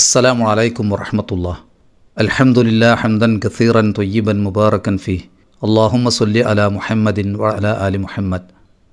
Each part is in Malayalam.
السلام عليكم ورحمة الله الحمد لله حمدا كثيرا طيبا مباركا فيه اللهم صل على محمد وعلى آل മുഹമ്മദ്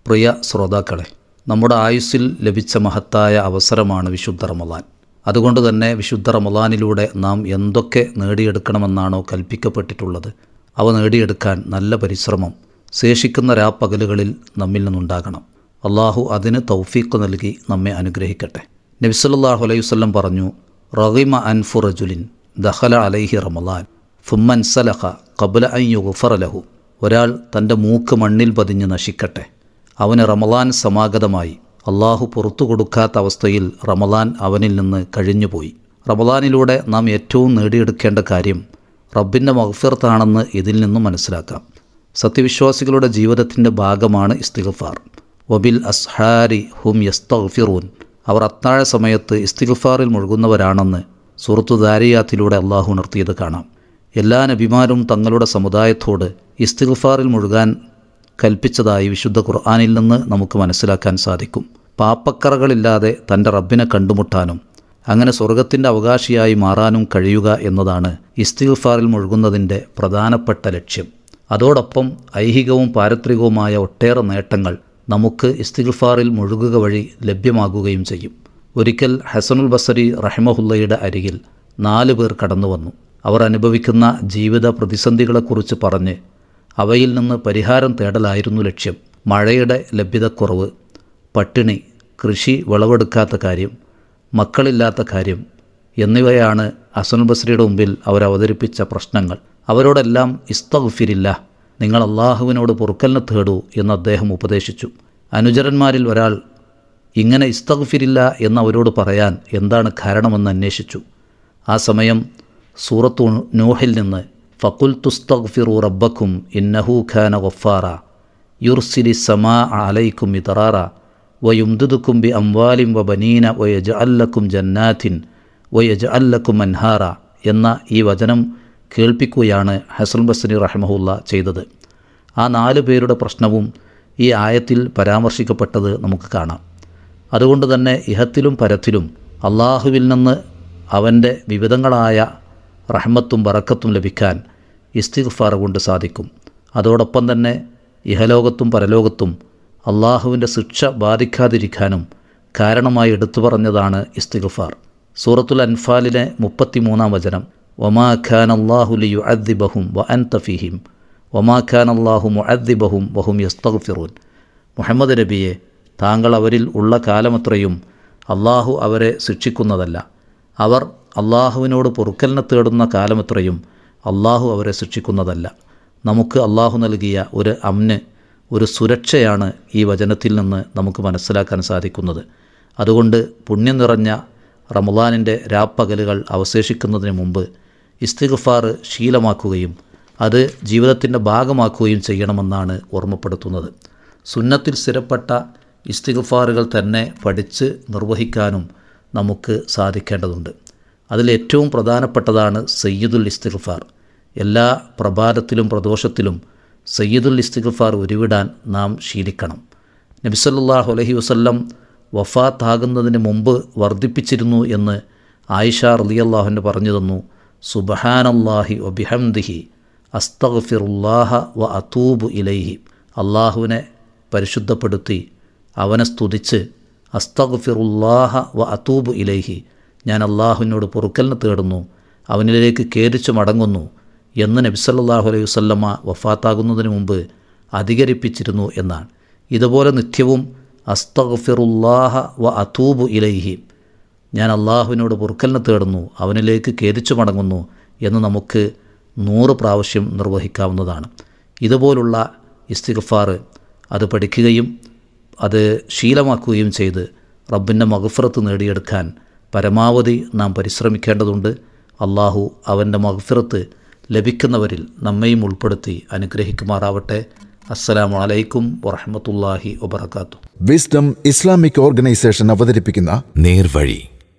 പ്രിയ ശ്രോതാക്കളെ നമ്മുടെ ആയുസ്സിൽ ലഭിച്ച മഹത്തായ അവസരമാണ് വിശുദ്ധ റമദാൻ അതുകൊണ്ട് തന്നെ വിശുദ്ധ റമദാനിലൂടെ നാം എന്തൊക്കെ നേടിയെടുക്കണമെന്നാണോ കൽപ്പിക്കപ്പെട്ടിട്ടുള്ളത് അവ നേടിയെടുക്കാൻ നല്ല പരിശ്രമം ശേഷിക്കുന്ന രാപ്പകലുകളിൽ നമ്മിൽ നിന്നുണ്ടാകണം അള്ളാഹു അതിന് തൗഫീഖ് നൽകി നമ്മെ അനുഗ്രഹിക്കട്ടെ നബിസല്ലാഹു അലൈഹി വല്ലം പറഞ്ഞു റഹിമ അൻ ഫുറജുലിൻ ദഹല അലൈഹി റമലാൻ ഫുമ്മൻ സലഹ കബുല അൻ യുഗഫറ ലഹു. ഒരാൾ തന്റെ മൂക്ക് മണ്ണിൽ പതിഞ്ഞ് നശിക്കട്ടെ. അവന് റമലാൻ സമാഗതമായി. അള്ളാഹു പുറത്തു കൊടുക്കാത്ത അവസ്ഥയിൽ റമലാൻ അവനിൽ നിന്ന് കഴിഞ്ഞുപോയി. റമലാനിലൂടെ നാം ഏറ്റവും നേടിയെടുക്കേണ്ട കാര്യം റബ്ബിന്റെ മഹഫിർത്താണെന്ന് ഇതിൽ നിന്നും മനസ്സിലാക്കാം. സത്യവിശ്വാസികളുടെ ജീവിതത്തിന്റെ ഭാഗമാണ് ഇസ്തിഗഫാർ. വബിൽ അസ്ഹാരി ഹും യസ്തഗ്ഫിറൂൻ. അവർ അത്താഴ സമയത്ത് ഇസ്തിഗ്ഫാറിൽ മുഴുകുന്നവരാണെന്ന് സുഹൃത്തു ദാരിയാത്തിലൂടെ അള്ളാഹു ഉണർത്തിയത് കാണാം. എല്ലാ നബിമാരും തങ്ങളുടെ സമുദായത്തോട് ഇസ്തിഗ്ഫാറിൽ മുഴുകാൻ കൽപ്പിച്ചതായി വിശുദ്ധ ഖുർആാനിൽ നിന്ന് നമുക്ക് മനസ്സിലാക്കാൻ സാധിക്കും. പാപ്പക്കറകളില്ലാതെ തന്റെ റബ്ബിനെ കണ്ടുമുട്ടാനും അങ്ങനെ സ്വർഗത്തിന്റെ അവകാശിയായി മാറാനും കഴിയുക എന്നതാണ് ഇസ്തിഗ്ഫാറിൽ മുഴുകുന്നതിന്റെ പ്രധാനപ്പെട്ട ലക്ഷ്യം. അതോടൊപ്പം ഐഹികവും പാരത്രികവുമായ ഒട്ടേറെ നേട്ടങ്ങൾ നമുക്ക് ഇസ്തിഗ്ഫാറിൽ മുഴുകുക വഴി ലഭ്യമാകുകയും ചെയ്യും. ഒരിക്കൽ ഹസനുൽ ബസരി റഹിമഹുല്ലയുടെ അരികിൽ നാല് പേർ കടന്നു വന്നു. അവർ അനുഭവിക്കുന്ന ജീവിത പ്രതിസന്ധികളെക്കുറിച്ച് പറഞ്ഞ് അവയിൽ നിന്ന് പരിഹാരം തേടലായിരുന്നു ലക്ഷ്യം. മഴയുടെ ലഭ്യതക്കുറവ് പട്ടിണി കൃഷി വിളവെടുക്കാത്ത കാര്യം മക്കളില്ലാത്ത കാര്യം എന്നിവയാണ് ഹസനുൽ ബസരിയുടെ മുമ്പിൽ അവർ അവതരിപ്പിച്ച പ്രശ്നങ്ങൾ. അവരോടെല്ലാം ഇസ്തഗ്ഫിരില്ല നിങ്ങൾ അള്ളാഹുവിനോട് പൊറുക്കലിനെ തേടൂ എന്ന് അദ്ദേഹം ഉപദേശിച്ചു. അനുചരന്മാരിൽ ഒരാൾ ഇങ്ങനെ ഇസ്തഗ്ഫിരില്ല എന്ന് അവരോട് പറയാൻ എന്താണ് കാരണമെന്ന് അന്വേഷിച്ചു. ആ സമയം സൂറത്തു നൂഹിൽ നിന്ന് ഫക്കുൽ തുസ്തഗ്ഫിറു റബ്ബക്കും ഇന്നഹു ഖാന ഗഫാറ യുർസിലി സമാ അലൈക്കും ഇതറാറ വയുംദുദുക്കും ബി അംവാലിം വ ബനീന വയജ അല്ലക്കും ജന്നാഥിൻ വയജ അല്ലക്കും അൻഹാറ എന്ന ഈ വചനം കേൾപ്പിക്കുകയാണ് ഹസൽ ബസ്രി റഹ്മഹുല്ല ചെയ്തത്. ആ നാല് പേരുടെ പ്രശ്നവും ഈ ആയത്തിൽ പരാമർശിക്കപ്പെട്ടത് നമുക്ക് കാണാം. അതുകൊണ്ട് തന്നെ ഇഹത്തിലും പരത്തിലും അള്ളാഹുവിൽ നിന്ന് അവന്റെ വിവിധങ്ങളായ റഹ്മത്തും വറക്കത്തും ലഭിക്കാൻ ഇസ്തിഗ്ഫാർ കൊണ്ട് സാധിക്കും. അതോടൊപ്പം തന്നെ ഇഹലോകത്തും പരലോകത്തും അള്ളാഹുവിന്റെ ശിക്ഷ ബാധിക്കാതിരിക്കാനും കാരണമായി എടുത്തു പറഞ്ഞതാണ് ഇസ്തിഗ്ഫാർ. സൂറത്തുൽ അൻഫാലിലെ മുപ്പത്തിമൂന്നാം വചനം. വമാ ഖാൻ അള്ളാഹുലിയു അദ്ദിബഹും വ അൻ തഫീഹിം വമാ ഖാൻ അള്ളാഹു മുഅദ്ദിബഹും വഹും യസ്തഗ്ഫിറൂൻ. മുഹമ്മദ് നബിയെ താങ്കൾ അവരിൽ ഉള്ള കാലമത്രയും അള്ളാഹു അവരെ ശിക്ഷിക്കുന്നതല്ല. അവർ അള്ളാഹുവിനോട് പൊറുക്കലിനെ തേടുന്ന കാലമത്രയും അള്ളാഹു അവരെ ശിക്ഷിക്കുന്നതല്ല. നമുക്ക് അള്ളാഹു നൽകിയ ഒരു അമ്ന് ഒരു സുരക്ഷയാണ് ഈ വചനത്തിൽ നിന്ന് നമുക്ക് മനസ്സിലാക്കാൻ സാധിക്കുന്നത്. അതുകൊണ്ട് പുണ്യം നിറഞ്ഞ റമദാനിന്റെ രാപ്പകലുകൾ അവശേഷിക്കുന്നതിന് മുമ്പ് ഇസ്തിഗ്ഫാർ ശീലമാക്കുകയും അത് ജീവിതത്തിന്റെ ഭാഗമാക്കുകയും ചെയ്യണമെന്നാണ് ഓർമ്മപ്പെടുത്തുന്നത്. സുന്നത്തിൽ സ്ഥിരപ്പെട്ട ഇസ്തിഗ്ഫാറുകൾ തന്നെ പഠിച്ച് നിർവഹിക്കാനും നമുക്ക് സാധിക്കേണ്ടതുണ്ട്. അതിലേറ്റവും പ്രധാനപ്പെട്ടതാണ് സയ്യിദുൽ ഇസ്തിഗ്ഫാർ. എല്ലാ പ്രഭാതത്തിലും പ്രദോഷത്തിലും സയ്യിദുൽ ഇസ്തിഗ്ഫാർ ഉരുവിടാൻ നാം ശീലിക്കണം. നബിസല്ലാഹു അലഹി വസ്ല്ലം വഫാത്താകുന്നതിന് മുമ്പ് വർദ്ധിപ്പിച്ചിരുന്നു എന്ന് ആയിഷ റലിയല്ലാഹുവിന്റെ പറഞ്ഞു തന്നു. സുബഹാനല്ലാഹി ഒബിഹംദിഹി അസ്തഗ്ഫിറുല്ലാഹ വ അതൂബു ഇലൈഹി. അള്ളാഹുവിനെ പരിശുദ്ധപ്പെടുത്തി അവനെ സ്തുതിച്ച് അസ്തഗ്ഫിറുല്ലാഹ വ അതൂബു ഇലൈഹി. ഞാൻ അള്ളാഹുവിനോട് പൊറുക്കലിന് തേടുന്നു അവനിലേക്ക് കേരിച്ചു മടങ്ങുന്നു എന്ന് നബിസല്ലാഹു അലൈഹി വസ്ല്ലമ്മ വഫാത്താകുന്നതിന് മുമ്പ് അധികരിപ്പിച്ചിരുന്നു എന്നാണ്. ഇതുപോലെ നിത്യവും അസ്തഗ്ഫിറുല്ലാഹ വ അതൂബു ഇലൈഹി. ഞാൻ അള്ളാഹുവിനോട് പൊറുക്കലിന് തേടുന്നു അവനിലേക്ക് ഖേദിച്ചു മടങ്ങുന്നു എന്ന് നമുക്ക് നൂറ് പ്രാവശ്യം നിർവഹിക്കാവുന്നതാണ്. ഇതുപോലുള്ള ഇസ്തിഗ്ഫാർ അത് പഠിക്കുകയും അത് ശീലമാക്കുകയും ചെയ്ത് റബ്ബിന്റെ മഹഫിറത്ത് നേടിയെടുക്കാൻ പരമാവധി നാം പരിശ്രമിക്കേണ്ടതുണ്ട്. അള്ളാഹു അവന്റെ മഹഫിറത്ത് ലഭിക്കുന്നവരിൽ നമ്മയും ഉൾപ്പെടുത്തി അനുഗ്രഹിക്കുമാറാവട്ടെ. അസ്സലാമു അലൈക്കും വറഹമത്തല്ലാഹി വബർക്കാത്തു വിസ്ഡം ഇസ്ലാമിക് ഓർഗനൈസേഷൻ അവതരിപ്പിക്കുന്ന നേർവഴി.